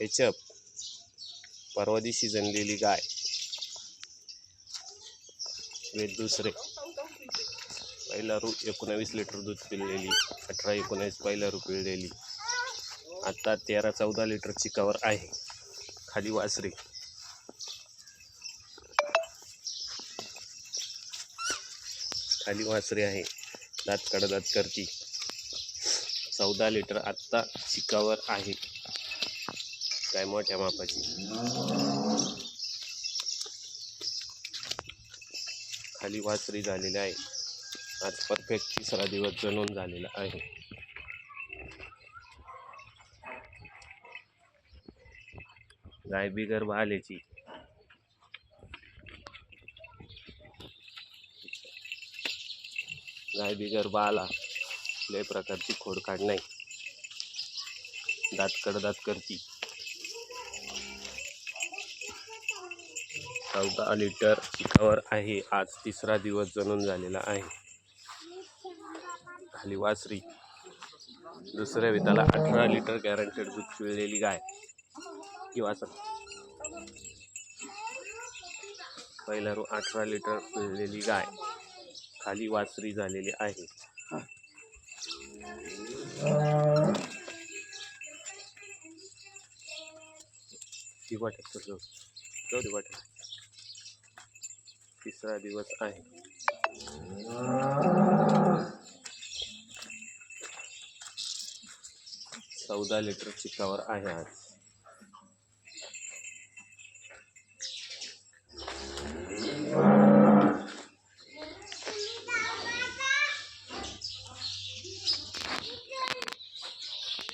एचप परवा दिवशी जनलेली गाय. वेद दुसरे. पहिला रू एकोणावीस लिटर दूध पिळलेली अठरा एकोणावीस पहिला रू पिळलेली आता तेरा चौदा लिटर चिकावर आहे. खाली वासरे. खाली वासरे आहे. दात कडदात करती. चौदा लिटर आत्ता चिकावर आहे. काय मोठ्या मापाची. खाली वासरी झालेली आहे. आज परफेक्ट तिसरा दिवस जणून झालेला आहे. गाय बिगर भाल्याची गाय बिगर बाला लय प्रकारची खोडकाड नाही. दात कडदात करती चौदा लिटर पिकावर आहे. आज तिसरा दिवस जणून झालेला आहे. खाली वासरी. दुसऱ्या विताला अठरा लिटर गॅरंटेड दूध पिळलेली गाय. किंवा असं. पहिला रो अठरा लिटर पिळलेली गाय. खाली वासरी झालेली आहे. ती ठेवतो दिवा ठेवतो तिसरा दिवस आहे. चौदा लिटर चिकावर आहे आज.